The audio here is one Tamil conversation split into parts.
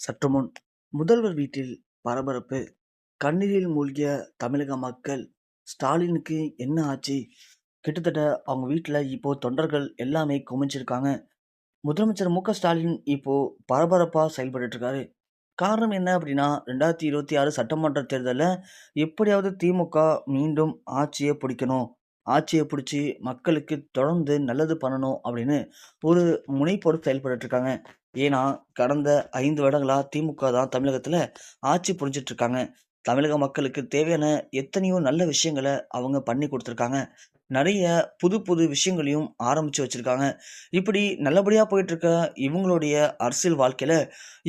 சற்று முன் முதல்வர் வீட்டில் பரபரப்பு கண்ணீரில் மூழ்கிய தமிழக மக்கள் ஸ்டாலினுக்கு என்ன ஆச்சு? கிட்டத்தட்ட அவங்க வீட்டில் இப்போ தொண்டர்கள் எல்லாமே குமிஞ்சிருக்காங்க. முதலமைச்சர் மு ஸ்டாலின் இப்போ பரபரப்பாக செயல்பட்டு இருக்காரு காரணம் என்ன அப்படின்னா ரெண்டாயிரத்தி இருபத்தி ஆறு சட்டமன்ற தேர்தலில் எப்படியாவது திமுக மீண்டும் ஆட்சியை பிடிக்கணும். ஆட்சியை பிடிச்சி மக்களுக்கு தொடர்ந்து நல்லது பண்ணணும் அப்படின்னு ஒரு முனைப்போடு செயல்பட்டு இருக்காங்க ஏன்னா கடந்த ஐந்து வருடங்களா திமுக தான் தமிழகத்தில் ஆட்சி புரிஞ்சிட்டு இருக்காங்க தமிழக மக்களுக்கு தேவையான எத்தனையோ நல்ல விஷயங்களை அவங்க பண்ணி கொடுத்துருக்காங்க. நிறைய புது புது விஷயங்களையும் ஆரம்பித்து வச்சுருக்காங்க. இப்படி நல்லபடியாக போயிட்டுருக்க இவங்களுடைய அரசியல் வாழ்க்கையில்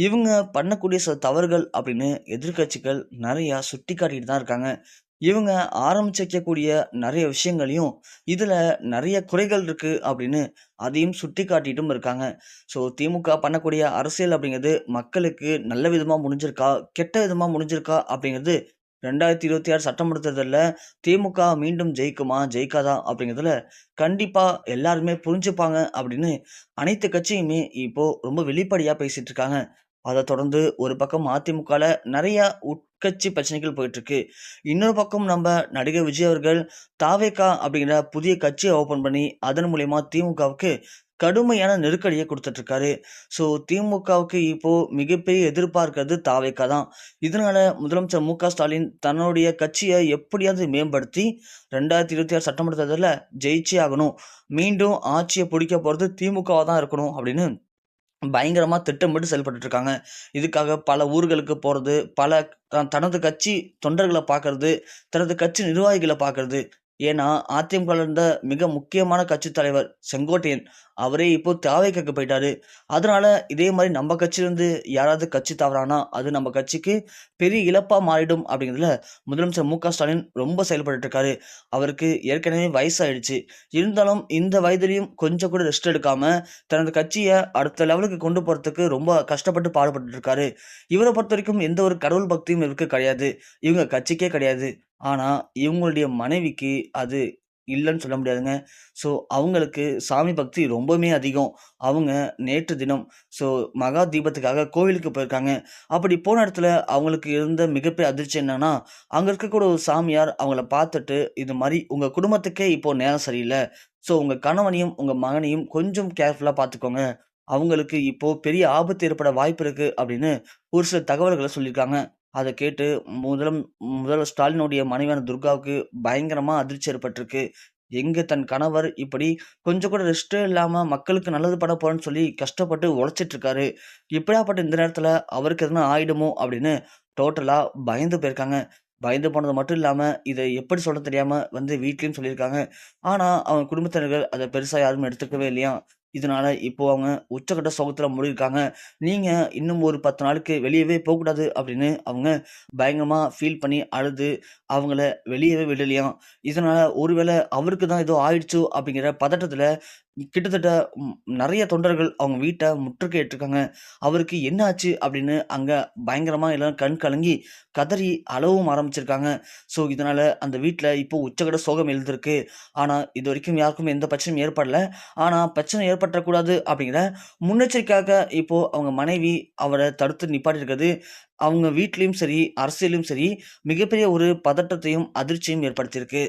இவங்க பண்ணக்கூடிய சில தவறுகள் அப்படின்னு எதிர்க்கட்சிகள் நிறையா சுட்டி காட்டிகிட்டு தான் இருக்காங்க. இவங்க ஆரம்பிச்சிக்கக்கூடிய நிறைய விஷயங்களையும் இதில் நிறைய குறைகள் இருக்குது அப்படின்னு அதையும் சுட்டி காட்டிட்டும் இருக்காங்க. ஸோ திமுக பண்ணக்கூடிய அரசியல் அப்படிங்கிறது மக்களுக்கு நல்ல விதமாக முடிஞ்சிருக்கா கெட்ட விதமாக முடிஞ்சிருக்கா அப்படிங்கிறது ரெண்டாயிரத்தி இருபத்தி ஆறு சட்டமன்ற தேர்தலில் திமுக மீண்டும் ஜெயிக்குமா ஜெயிக்காதா அப்படிங்கிறதுல கண்டிப்பாக எல்லாருமே புரிஞ்சுப்பாங்க அப்படின்னு அனைத்து கட்சியுமே இப்போது ரொம்ப வெளிப்படையாக பேசிகிட்டு இருக்காங்க. அதை தொடர்ந்து ஒரு பக்கம் அதிமுகவில் நிறையா உட்கட்சி பிரச்சனைகள் போயிட்டுருக்கு. இன்னொரு பக்கம் நம்ம நடிகர் விஜய் அவர்கள் தாவேகா அப்படிங்கிற புதிய கட்சியை ஓப்பன் பண்ணி அதன் மூலயமா திமுகவுக்கு கடுமையான நெருக்கடியை கொடுத்துட்ருக்காரு. ஸோ திமுகவுக்கு இப்போது மிகப்பெரிய எதிர்பார்க்கிறது தாவேக்கா தான். இதனால முதலமைச்சர் மு க ஸ்டாலின் தன்னுடைய கட்சியை எப்படியாவது மேம்படுத்தி ரெண்டாயிரத்தி இருபத்தி ஆறு சட்டமன்ற தேர்தலில் ஜெயிச்சே ஆகணும். மீண்டும் ஆட்சியை பிடிக்க போகிறது திமுகவாக தான் இருக்கணும் அப்படின்னு பயங்கரமாக திட்டமிட்டு செயல்பட்டுட்டு இருக்காங்க. இதுக்காக பல ஊர்களுக்கு போகிறது பல தனது கட்சி தொண்டர்களை பார்க்கறது, தனது கட்சி நிர்வாகிகளை பார்க்கறது. ஏன்னா, அதிமுக இருந்த மிக முக்கியமான கட்சி தலைவர் செங்கோட்டையன், அவரே இப்போ த.வெ.க.க்கு போயிட்டாரு. அதனால இதே மாதிரி நம்ம கட்சியிலேருந்து யாராவது கட்சி தவறானா அது நம்ம கட்சிக்கு பெரிய இழப்பாக மாறிடும் அப்படிங்கிறதுல முதலமைச்சர் மு க ஸ்டாலின் ரொம்ப செயல்பட்டுருக்காரு இருக்காரு. அவருக்கு ஏற்கனவே வயசாயிடுச்சு. இருந்தாலும் இந்த வயதிலயும் கொஞ்சம் கூட ரெஸ்ட் எடுக்காம, தனது கட்சியை அடுத்த லெவலுக்கு கொண்டு போகிறதுக்கு ரொம்ப கஷ்டப்பட்டு பாடுபட்டு இருக்காரு. பொறுத்த வரைக்கும் எந்த ஒரு கடவுள் பக்தியும் இவருக்கு கிடையாது. இவங்க கட்சிக்கே கிடையாது. ஆனால் இவங்களுடைய மனைவிக்கு அது இல்லைன்னு சொல்ல முடியாதுங்க. ஸோ, அவங்களுக்கு சாமி பக்தி ரொம்பவுமே அதிகம். அவங்க நேற்று தினம் ஸோ மகா தீபத்துக்காக கோவிலுக்கு போயிருக்காங்க. அப்படி போன இடத்துல அவங்களுக்கு இருந்த மிகப்பெரிய அதிர்ச்சி என்னன்னா, அங்கே இருக்கக்கூடிய ஒரு சாமியார் அவங்கள பார்த்துட்டு, "இது மாதிரி உங்கள் குடும்பத்துக்கே இப்போ நேரம் சரியில்லை ஸோ உங்கள் கணவனையும், உங்கள் மகனையும் கொஞ்சம் கேர்ஃபுல்லாக பார்த்துக்கோங்க. அவங்களுக்கு இப்போது பெரிய ஆபத்து ஏற்பட வாய்ப்பு இருக்குது அப்படின்னு ஒரு சில தகவல்களை சொல்லியிருக்காங்க. அதை கேட்டு முதலம் முதல்வர் ஸ்டாலினுடைய மனைவியான துர்காவுக்கு பயங்கரமாக அதிர்ச்சி ஏற்பட்டிருக்கு. எங்கே தன் கணவர் இப்படி கொஞ்சம் கூட ரெஸ்ட்டே இல்லாமல் மக்களுக்கு நல்லது பண்ண போகிறேன்னு சொல்லி கஷ்டப்பட்டு உழைச்சிட்ருக்காரு இப்படியாப்பட்ட இந்த நேரத்தில் அவருக்கு எதுனா ஆயிடுமோ அப்படின்னு டோட்டலாக பயந்து போயிருக்காங்க. பயந்து போனது மட்டும் இல்லாமல் இதை எப்படி சொல்ல தெரியாமல் வந்து வீட்லேயும் சொல்லியிருக்காங்க. ஆனால் அவங்க குடும்பத்தினர்கள் அதை பெருசாக யாரும் எடுத்துக்கவே இல்லையா இதனால் இப்போ அவங்க உச்சக்கட்ட சோகத்தில் மூழ்கியிருக்காங்க. நீங்கள் இன்னும் ஒரு 10 நாளுக்கு வெளியவே போகக்கூடாது அப்படின்னு அவங்க பயங்கரமாக ஃபீல் பண்ணி அழுது, அவங்கள வெளியவே விடலையாம். இதனால் ஒருவேளை அவருக்கு தான் ஏதோ ஆயிடுச்சோ அப்படிங்கிற பதட்டத்தில் கிட்டத்தட்ட நிறைய தொண்டர்கள் அவங்க வீட்டை முற்றுகையிட்டுருக்காங்க. "அவருக்கு என்ன ஆச்சு?" அப்படின்னு அங்கே பயங்கரமாக எல்லாம் கண் கலங்கி, கதறி அளவும் ஆரம்பிச்சிருக்காங்க. ஸோ, இதனால் அந்த வீட்டில் இப்போ உச்சகட சோகம் எழுந்திருக்கு. ஆனால் இது வரைக்கும் யாருக்கும் எந்த பிரச்சனையும் ஏற்படல. ஆனால் பிரச்சனை ஏற்பட்டக்கூடாது அப்படிங்கிற முன்னெச்சரிக்கையாக இப்போது அவங்க மனைவி அவரை தடுத்து நிப்பாட்டியிருக்கிறது, அவங்க வீட்லேயும் சரி, அரசியலையும் சரி மிகப்பெரிய ஒரு பதட்டத்தையும், அதிர்ச்சியும் ஏற்படுத்தியிருக்கு.